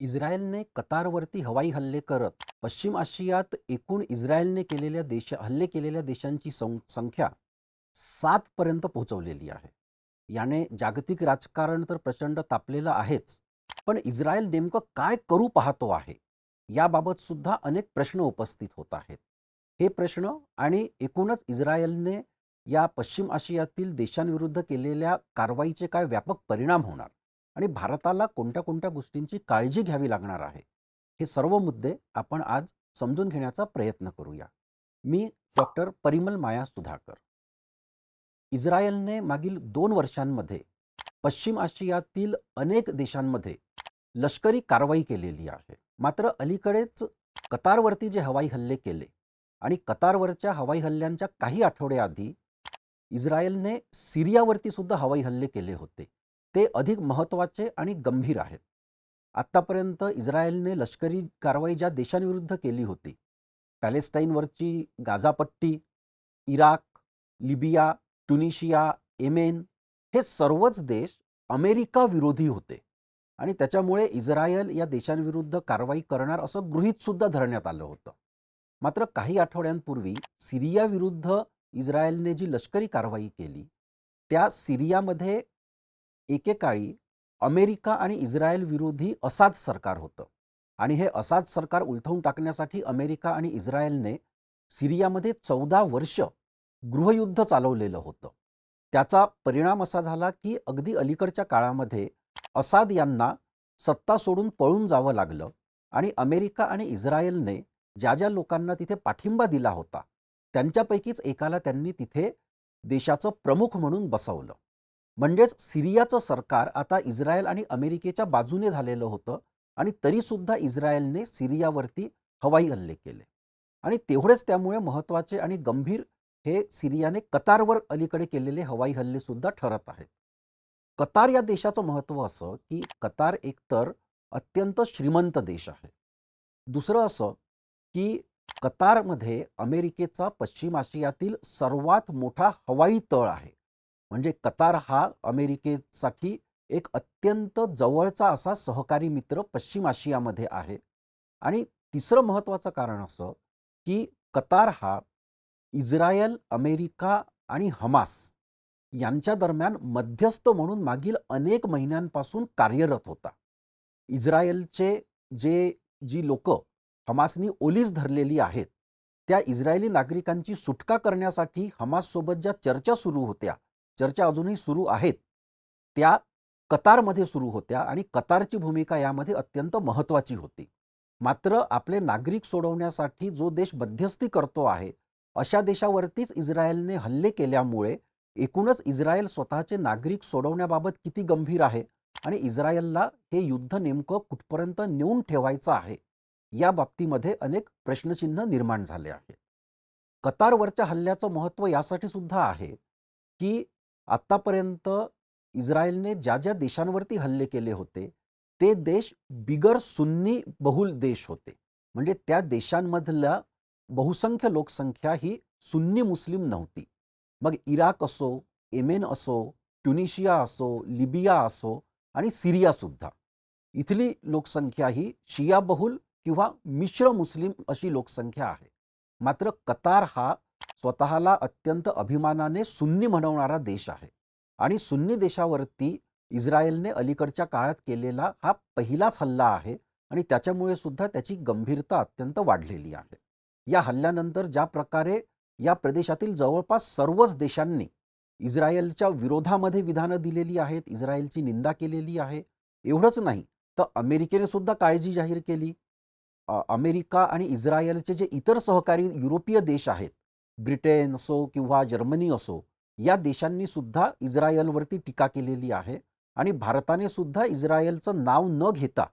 इस्रायलने कतारवरती हवाई हल्ले करत पश्चिम आशियात एकूण इस्रायलने केलेल्या देश हल्ले केलेल्या देशांची सं संख्या सातपर्यंत पोहोचवलेली आहे. याने जागतिक राजकारण तर प्रचंड तापलेलं आहेच पण इस्रायल नेमकं काय करू पाहतो आहे? याबाबत सुद्धा अनेक प्रश्न उपस्थित होत आहेत. हे प्रश्न आणि एकूणच इस्रायलने या पश्चिम आशियातील देशांविरुद्ध केलेल्या कारवाईचे काय व्यापक परिणाम होणार? आणि भारताला कोणत्या कोणत्या गोष्टींची काळजी घ्यावी लागणार आहे? हे सर्व मुद्दे आपण आज समजून घेण्याचा प्रयत्न करूया. मी डॉक्टर परिमल माया सुधाकर. इस्रायलने मागील दोन वर्षांमध्ये पश्चिम आशियातील अनेक देशांमध्ये लष्करी कारवाई केलेली आहे. मात्र अलीकडेच कतारवरती जे हवाई हल्ले केले आणि कतारवरच्या हवाई हल्ल्यांच्या काही आठवड्याआधी इस्रायलने सिरियावरती सुद्धा हवाई हल्ले केले होते. ते अधिक महत्त्वाचे आणि गंभीर आहेत. आत्तापर्यंत इस्रायलने लष्करी कारवाई ज्या देशांविरुद्ध केली होती पॅलेस्टाईनवरची गाझापट्टी इराक लिबिया ट्युनिशिया येमेन हे सर्वच देश अमेरिका विरोधी होते आणि त्याच्यामुळे इस्रायल या देशांविरुद्ध कारवाई करणार असं गृहीतसुद्धा धरण्यात आलं होतं. मात्र काही आठवड्यांपूर्वी सिरियाविरुद्ध इस्रायलने जी लष्करी कारवाई केली त्या सिरियामध्ये एकेकाळी अमेरिका आणि इस्रायल विरोधी असाद सरकार होतं. आणि हे असाद सरकार उलथवून टाकण्यासाठी अमेरिका आणि इस्रायलने सिरियामध्ये चौदा वर्ष गृहयुद्ध चालवलेलं होतं. त्याचा परिणाम असा झाला की अगदी अलीकडच्या काळामध्ये असाद यांना सत्ता सोडून पळून जावं लागलं आणि अमेरिका आणि इस्रायलने ज्या ज्या लोकांना तिथे पाठिंबा दिला होता त्यांच्यापैकीच एकाला त्यांनी तिथे देशाचं प्रमुख म्हणून बसवलं. म्हणजेच सिरियाचं सरकार आता इस्रायल आणि अमेरिकेच्या बाजूने झालेलं होतं आणि तरीसुद्धा इस्रायलने सिरियावरती हवाई हल्ले केले. आणि तेवढेच त्यामुळे महत्त्वाचे आणि गंभीर हे सिरियाने कतारवर अलीकडे केलेले हवाई हल्ले सुद्धा ठरत आहेत. कतार या देशाचं महत्त्व असं की कतार एकतर अत्यंत श्रीमंत देश आहे. दुसरं असं की कतारमध्ये अमेरिकेचा पश्चिम आशियातील सर्वात मोठा हवाई तळ आहे. म्हणजे कतार हा अमेरिकेसाठी एक अत्यंत जवळचा असा सहकारी मित्र पश्चिम आशियामध्ये आहे. आणि तिसरं महत्त्वाचं कारण असं की कतार हा इस्रायल अमेरिका आणि हमास यांच्या दरम्यान मध्यस्थ म्हणून मागील अनेक महिन्यांपासून कार्यरत होता. इस्रायलचे जे जी लोक हमासनी ओलीस धरलेली आहेत त्या इस्रायली नागरिकांची सुटका करण्यासाठी हमाससोबत ज्या चर्चा सुरू होत्या चर्चा अजूनही सुरू आहेत. त्या कतारमध्ये सुरू होत्या आणि कतारची भूमिका यामध्ये अत्यंत महत्त्वाची होती. मात्र आपले नागरिक सोडवण्यासाठी जो देश मध्यस्थी करतो आहे अशा देशावरतीच इस्रायलने हल्ले केल्यामुळे एकूणच इस्रायल स्वतःचे नागरिक सोडवण्याबाबत किती गंभीर आहे आणि इस्रायलला हे युद्ध नेमकं कुठपर्यंत नेऊन ठेवायचं आहे या बाबतीमध्ये अनेक प्रश्नचिन्ह निर्माण झाले आहे कतारवरच्या हल्ल्याचं महत्त्व यासाठी सुद्धा आहे की आत्तापर्यंत इस्रायलने ज्या ज्या देशांवरती हल्ले केले होते ते देश बिगर सुन्नी बहुल देश होते. म्हणजे त्या देशांमधल्या बहुसंख्य लोकसंख्या ही सुन्नी मुस्लिम नव्हती. मग इराक असो येमेन असो ट्युनिशिया असो लिबिया असो आणि सिरियासुद्धा इथली लोकसंख्या ही शिया बहुल किंवा मिश्र मुस्लिम अशी लोकसंख्या आहे. मात्र कतार हा स्वतःला अत्यंत अभिमानाने सुन्नी म्हणवणारा देश आहे. आणि सुन्नी देशावरती इस्रायलने अलीकडच्या काळात केलेला हा पहिलाच हल्ला आहे आणि त्याच्यामुळे सुद्धा त्याची गंभीरता अत्यंत वाढलेली आहे. या हल्ल्यानंतर ज्या प्रकारे या प्रदेशातील जवळपास सर्वच देशांनी इस्रायलच्या विरोधामध्ये विधानं दिलेली आहेत इस्रायलची निंदा केलेली आहे एवढंच नाही तर अमेरिकेने सुद्धा काळजी जाहीर केली. अमेरिका आणि इस्रायलचे जे इतर सहकारी युरोपीय देश आहेत ब्रिटेन असो किंवा जर्मनी असो या देशांनी सुद्धा इस्रायलवरती टीका केलेली आहे आणि भारताने सुद्धा इस्रायलचं नाव न घेता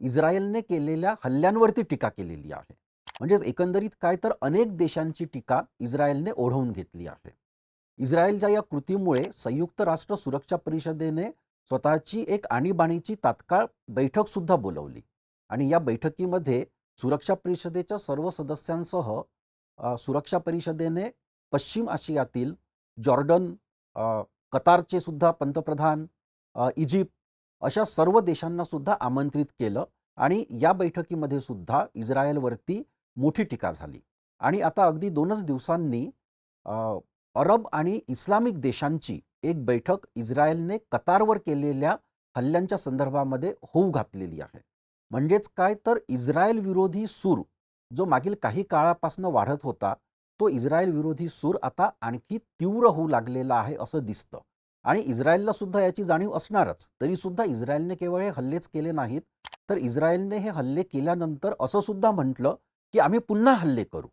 इस्रायलने केलेल्या हल्ल्यांवरती टीका केलेली आहे. म्हणजेच एकंदरीत काय तर अनेक देशांची टीका इस्रायलने ओढवून घेतली आहे. इस्रायलच्या या कृतीमुळे संयुक्त राष्ट्र सुरक्षा परिषदेने स्वतःची एक आणीबाणीची तात्काळ बैठकसुद्धा बोलवली आणि या बैठकीमध्ये सुरक्षा परिषदेच्या सर्व सदस्यांसह सुरक्षा परिषदेने पश्चिम आशियातील जॉर्डन कतारचे सुद्धा पंतप्रधान इजिप्त अशा सर्व देशांना सुद्धा आमंत्रित केलं आणि या बैठकीमध्ये सुद्धा इस्रायलवरती मोठी टीका झाली. आणि आता अगदी दोनच दिवसांनी अरब आणि इस्लामिक देशांची एक बैठक इस्रायलने कतारवर केलेल्या हल्ल्यांच्या संदर्भामध्ये होऊ घातलेली आहे. म्हणजेच काय तर इस्रायल विरोधी सूर जो मागील काही काळापासून वाढत होता तो इस्रायल विरोधी सूर आता आणखी तीव्र होऊ लागलेला आहे असं दिसतं. आणि इस्रायलला सुद्धा याची जाणीव असणारच. तरी सुद्धा इस्रायलने केवळ हे हल्लेच केले नाहीत तर इस्रायलने हे हल्ले केल्यानंतर असं सुद्धा म्हटलं की आम्ही पुन्हा हल्ले करू.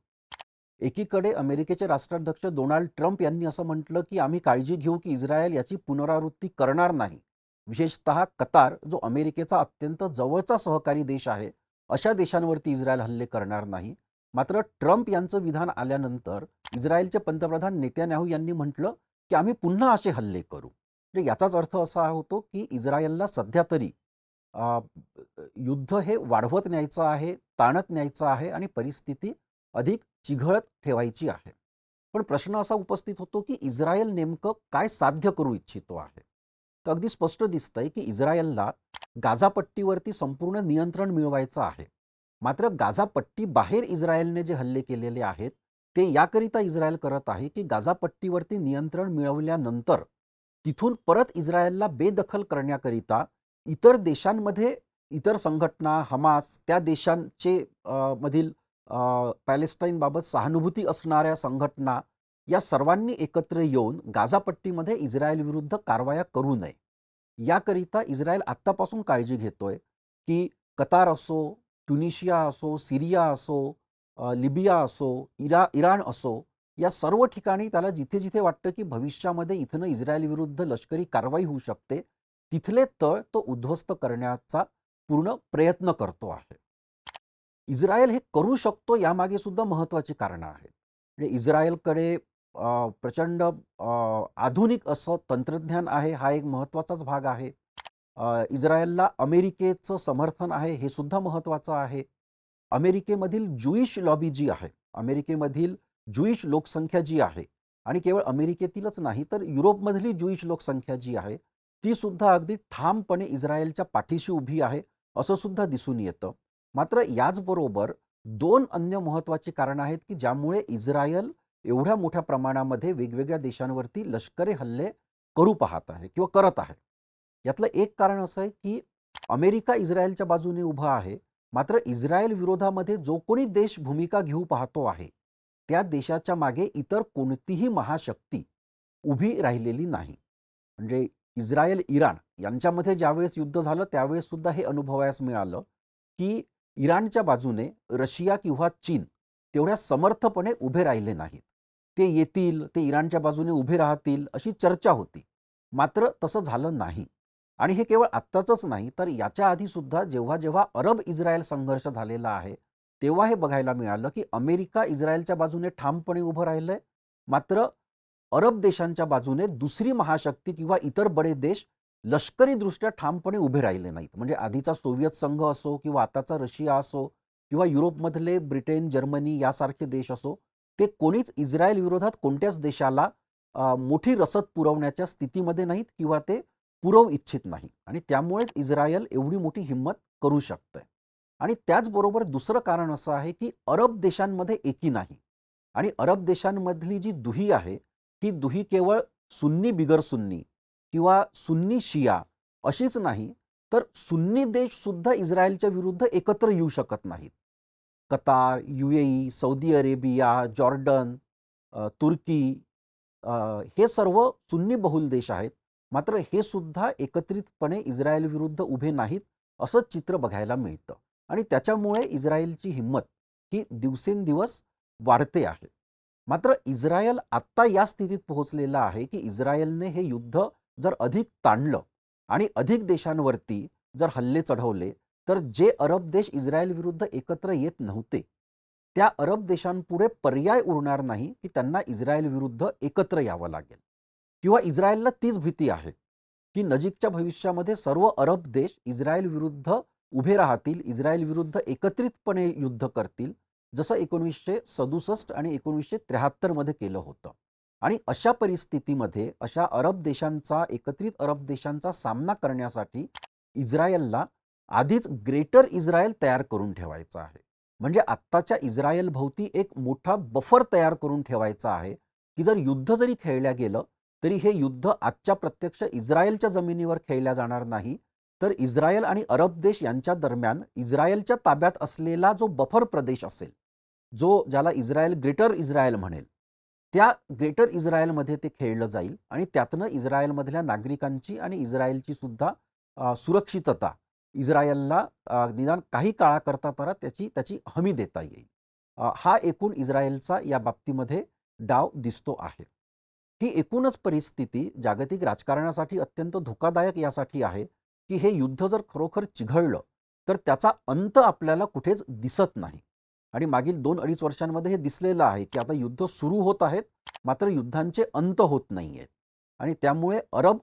एकीकडे अमेरिकेचे राष्ट्राध्यक्ष डोनाल्ड ट्रम्प यांनी असं म्हटलं की आम्ही काळजी घेऊ की इस्रायल याची पुनरावृत्ती करणार नाही. विशेषतः कतार जो अमेरिकेचा अत्यंत जवळचा सहकारी देश आहे अशा देशांवरती इस्रायल हल्ले करणार नाही. मात्र ट्रम्प यांचं विधान आल्यानंतर इस्रायलचे पंतप्रधान नेत्यान्याहू यांनी म्हटलं की आम्ही पुन्हा असे हल्ले करू. म्हणजे याचाच अर्थ असा होतो की इस्रायलला सध्या तरी युद्ध हे वाढवत न्यायचं आहे ताणत न्यायचं आहे आणि परिस्थिती अधिक चिघळत ठेवायची आहे. पण प्रश्न असा उपस्थित होतो की इस्रायल नेमकं काय साध्य करू इच्छितो आहे? तर अगदी स्पष्ट दिसतंय की इस्रायलला गाझापट्टीवरती संपूर्ण नियंत्रण मिळवायचं आहे. मात्र गाझापट्टी बाहेर इस्रायलने जे हल्ले केलेले आहेत ते याकरिता इस्रायल करत आहे की गाझापट्टीवरती नियंत्रण मिळवल्यानंतर तिथून परत इस्रायलला बेदखल करण्याकरिता इतर देशांमध्ये इतर संघटना हमास त्या देशांचे मधील पॅलेस्टाईनबाबत सहानुभूती असणाऱ्या संघटना या सर्वांनी एकत्र येऊन गाझापट्टीमध्ये इस्रायल विरुद्ध कारवाया करू नये. याकरिता इस्रायल आत्तापासून काळजी घेतोय की कतार असो ट्युनिशिया असो सिरिया असो लिबिया असो इरा इराण असो या सर्व ठिकाणी त्याला जिथे जिथे वाटतं की भविष्यामध्ये इथनं इस्रायल विरुद्ध लष्करी कारवाई होऊ शकते तिथले तळ तो उद्ध्वस्त करण्याचा पूर्ण प्रयत्न करतो आहे. इस्रायल हे करू शकतो यामागे सुद्धा महत्त्वाची कारणं आहेत. म्हणजे इस्रायलकडे प्रचंड आधुनिक असं तंत्रज्ञान आहे हा एक महत्त्वाचाच भाग आहे. इस्रायलला अमेरिकेचं समर्थन आहे हे सुद्धा महत्त्वाचं आहे. अमेरिकेमधील ज्युईश लॉबी जी आहे अमेरिकेमधील ज्युईश लोकसंख्या जी आहे आणि केवळ अमेरिकेतीलच नाही तर युरोपमधली ज्युईश लोकसंख्या जी आहे ती सुद्धा अगदी ठामपणे इस्रायलच्या पाठीशी उभी आहे असं सुद्धा दिसून येतं. मात्र याचबरोबर दोन अन्य महत्त्वाची कारणं आहेत की ज्यामुळे इस्रायल एवढ्या मोठ्या प्रमाणामध्ये वेगवेगळ्या देशांवरती लष्करी हल्ले करू पाहत आहे किंवा करत आहे. यातलं एक कारण असं आहे की अमेरिका इस्रायलच्या बाजूने उभा आहे. मात्र इस्रायल विरोधामध्ये जो कोणी देश भूमिका घेऊ पाहतो आहे त्या देशाच्या मागे इतर कोणतीही महाशक्ती उभी राहिलेली नाही. म्हणजे इस्रायल इराण यांच्यामध्ये ज्यावेळेस युद्ध झालं त्यावेळेस सुद्धा हे अनुभवायस मिळालं की इराणच्या बाजूने रशिया किंवा चीन तेवढ्या समर्थपणे उभे राहिले नाहीत. ते येतील ते इराणच्या बाजूने उभे राहतील अशी चर्चा होती. मात्र तसं झालं नाही. आणि हे केवळ आत्ताचंच नाही तर याच्या आधी सुद्धा जेव्हा जेव्हा अरब इस्रायल संघर्ष झालेला आहे तेव्हा हे बघायला मिळालं की अमेरिका इस्रायलच्या बाजूने ठामपणे उभं राहिलंय. मात्र अरब देशांच्या बाजूने दुसरी महाशक्ती किंवा इतर बडे देश लष्करीदृष्ट्या ठामपणे उभे राहिले नाहीत. म्हणजे आधीचा सोव्हिएत संघ असो किंवा आताचा रशिया असो किंवा युरोपमधले ब्रिटन जर्मनी यासारखे देश असो ते कोणीच इस्रायल विरोधात कोणत्याच देशाला मोठी रसद पुरवण्याच्या स्थितीमध्ये नाहीत किंवा ते पुरवू इच्छित नाही. आणि त्यामुळेच इस्रायल एवढी मोठी हिंमत करू शकतंय. आणि त्याचबरोबर दुसरं कारण असं आहे की अरब देशांमध्ये एकी नाही. आणि अरब देशांमधली जी दुही आहे ती दुही केवळ सुन्नी बिगर सुन्नी किंवा सुन्नी शिया अशीच नाही तर सुन्नी देश सुद्धा इस्रायलच्या विरुद्ध एकत्र येऊ शकत नाहीत. Qatar UAE Saudi Arabia Jordan Turkey हे सर्व सुन्नी बहुल देश आहेत. मात्र हे सुद्धा एकत्रितपणे इस्रायल विरुद्ध उभे नाहीत असं चित्र बघायला मिळतं. आणि त्याच्यामुळे इस्रायलची हिंमत ही दिवसेंदिवस वाढते आहे. मात्र इस्रायल आत्ता या स्थितीत पोहोचलेला आहे की इस्रायलने हे युद्ध जर अधिक ताणलं आणि अधिक देशांवरती जर हल्ले चढवले तर जे अरब देश इस्रायल विरुद्ध एकत्र येत नव्हते त्या अरब देशांपुढे पर्याय उरणार नाही की त्यांना इस्रायल विरुद्ध एकत्र यावं लागेल. किंवा इस्रायलला तीच भीती आहे की नजीकच्या भविष्यामध्ये सर्व अरब देश इस्रायल विरुद्ध उभे राहतील इस्रायल विरुद्ध एकत्रितपणे युद्ध करतील जसं एकोणीसशे सदुसष्ट आणि एकोणीसशे त्र्याहत्तरमध्ये केलं होतं. आणि अशा परिस्थितीमध्ये अशा अरब देशांचा एकत्रित अरब देशांचा सामना करण्यासाठी इस्रायलला आधीच ग्रेटर इस्रायल तयार करून ठेवायचा आहे. म्हणजे आत्ताच्या इस्रायल भोवती एक मोठा बफर तयार करून ठेवायचा आहे की जर युद्ध जरी खेळल्या गेलं तरी हे युद्ध आजच्या प्रत्यक्ष इस्रायलच्या जमिनीवर खेळल्या जाणार नाही. तर इस्रायल आणि अरब देश यांच्या दरम्यान इस्रायलच्या ताब्यात असलेला जो बफर प्रदेश असेल जो ज्याला इस्रायल ग्रेटर इस्रायल म्हणेल त्या ग्रेटर इस्रायलमध्ये ते खेळलं जाईल आणि त्यातनं इस्रायलमधल्या नागरिकांची आणि इस्रायलची सुद्धा सुरक्षितता इस्रायलला निदान काही काळाकरता तर त्याची त्याची हमी देता येईल. हा एकूण इस्रायलचा या बाबतीमध्ये डाव दिसतो आहे. ही एकूणच परिस्थिती जागतिक राजकारणासाठी अत्यंत धोकादायक यासाठी आहे की हे युद्ध जर खरोखर चिघळलं तर त्याचा अंत आपल्याला कुठेच दिसत नाही. आणि मागील दोन अडीच वर्षांमध्ये हे दिसलेलं आहे की आता युद्ध सुरू होत आहेत मात्र युद्धांचे अंत होत नाही आहेत आणि त्यामुळे अरब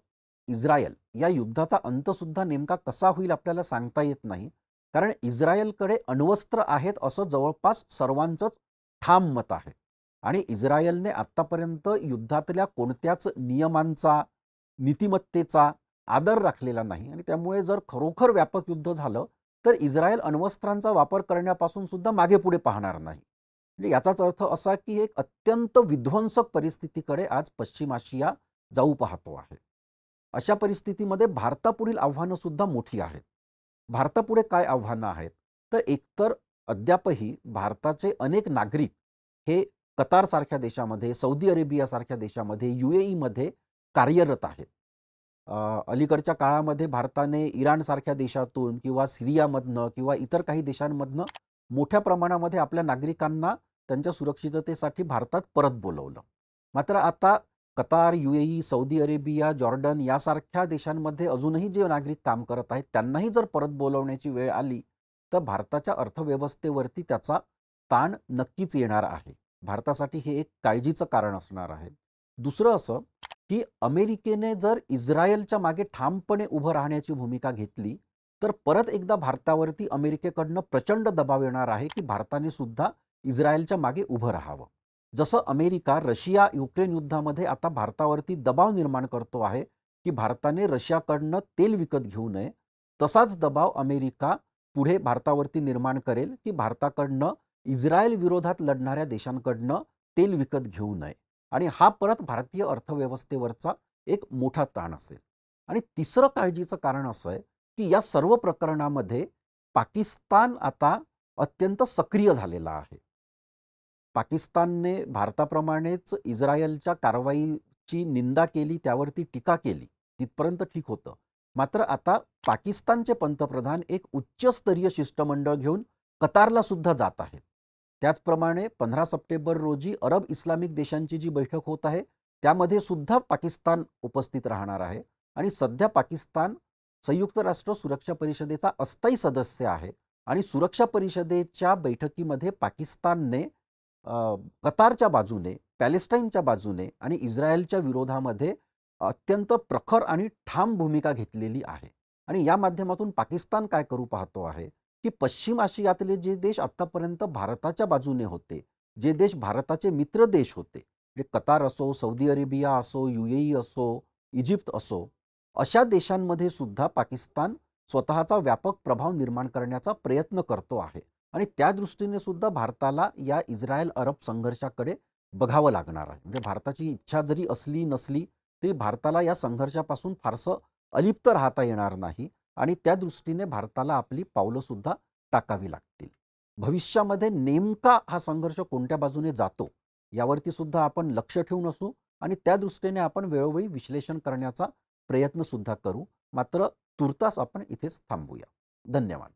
इस्रायल या युद्धाचा अंतसुद्धा नेमका कसा होईल आपल्याला सांगता येत नाही. कारण इस्रायलकडे अण्वस्त्र आहेत असं जवळपास सर्वांचंच ठाम मत आहे. आणि इस्रायलने आत्तापर्यंत युद्धातल्या कोणत्याच नियमांचा नीतिमत्तेचा आदर राखलेला नाही. आणि त्यामुळे जर खरोखर व्यापक युद्ध झालं तर इस्रायल अण्वस्त्रांचा वापर करण्यापासून सुद्धा मागे पुढे पाहणार नाही. म्हणजे याचाच अर्थ असा की एक अत्यंत विध्वंसक परिस्थितीकडे आज पश्चिम आशिया जाऊ पाहतो आहे. अशा परिस्थितीमध्ये भारतापुढील आव्हानंसुद्धा मोठी आहेत. भारतापुढे काय आव्हानं आहेत? तर एकतर अद्यापही भारताचे अनेक नागरिक हे कतारसारख्या देशामध्ये सौदी अरेबियासारख्या देशामध्ये यू ए ईमध्ये कार्यरत आहेत. अलीकडच्या काळामध्ये भारताने इराणसारख्या देशातून किंवा सिरियामधनं किंवा इतर काही देशांमधनं मोठ्या प्रमाणामध्ये आपल्या नागरिकांना त्यांच्या सुरक्षिततेसाठी भारतात परत बोलवलं. मात्र आता Qatar U A Saudi Arabia Jordan यासारख्या देशांमध्ये अजूनही जे नागरिक काम करत आहेत त्यांनाही जर परत बोलवण्याची वेळ आली तर भारताच्या अर्थव्यवस्थेवरती त्याचा ताण नक्कीच येणार आहे. भारतासाठी हे एक काळजीचं कारण असणार आहे. दुसरं असं की अमेरिकेने जर इस्रायलच्या मागे ठामपणे उभं राहण्याची भूमिका घेतली तर परत एकदा भारतावरती अमेरिकेकडनं प्रचंड दबाव येणार आहे की भारताने सुद्धा इस्रायलच्या मागे उभं राहावं. जसं अमेरिका रशिया युक्रेन युद्धामध्ये आता भारतावरती दबाव निर्माण करतो आहे की भारताने रशियाकडनं तेल विकत घेऊ नये तसाच दबाव अमेरिका पुढे भारतावरती निर्माण करेल की भारताकडनं इस्रायल विरोधात लढणाऱ्या देशांकडनं तेल विकत घेऊ नये. आणि हा परत भारतीय अर्थव्यवस्थेवरचा एक मोठा ताण असेल. आणि तिसरं काळजीचं कारण असं आहे की या सर्व प्रकरणामध्ये पाकिस्तान आता अत्यंत सक्रिय झालेला आहे. पाकिस्तानने भारताप्रमाणेच इस्रायलच्या कारवाईची निंदा केली त्यावरती टीका केली. तिथपर्यंत ठीक होतं. मात्र आता पाकिस्तानचे पंतप्रधान एक उच्चस्तरीय शिष्टमंडळ घेऊन कतारला सुद्धा जात आहेत. त्याचप्रमाणे पंधरा सप्टेंबर रोजी अरब इस्लामिक देशांची जी बैठक होत आहे त्यामध्ये सुद्धा पाकिस्तान उपस्थित राहणार आहे आणि सध्या पाकिस्तान संयुक्त राष्ट्र सुरक्षा परिषदेचा अस्थायी सदस्य आहे आणि सुरक्षा परिषदेच्या बैठकीमध्ये पाकिस्तानने कतारच्या बाजूने पॅलेस्टाईनच्या बाजूने आणि इस्रायलच्या विरोधामध्ये अत्यंत प्रखर आणि ठाम भूमिका घेतलेली आहे. आणि या माध्यमातून पाकिस्तान काय करू पाहतो आहे की पश्चिम आशियातले जे देश आत्तापर्यंत भारताच्या बाजूने होते जे देश भारताचे मित्र देश होते म्हणजे कतार असो सौदी अरेबिया असो युएई असो इजिप्त असो अशा देशांमध्ये सुद्धा पाकिस्तान स्वतःचा व्यापक प्रभाव निर्माण करण्याचा प्रयत्न करतो आहे. आणि त्या दृष्टीने सुद्धा भारताला या इस्रायल अरब संघर्षाकडे बघावं लागणार आहे. म्हणजे भारताची इच्छा जरी असली नसली तरी भारताला या संघर्षापासून फारसं अलिप्त राहता येणार नाही आणि त्या दृष्टीने भारताला आपली पावलं सुद्धा टाकावी लागतील. भविष्यामध्ये नेमका हा संघर्ष कोणत्या बाजूने जातो यावरती सुद्धा आपण लक्ष ठेवून असू आणि त्या दृष्टीने आपण वेळोवेळी विश्लेषण करण्याचा प्रयत्न सुद्धा करू. मात्र तुर्तास आपण इथेच थांबूया. धन्यवाद.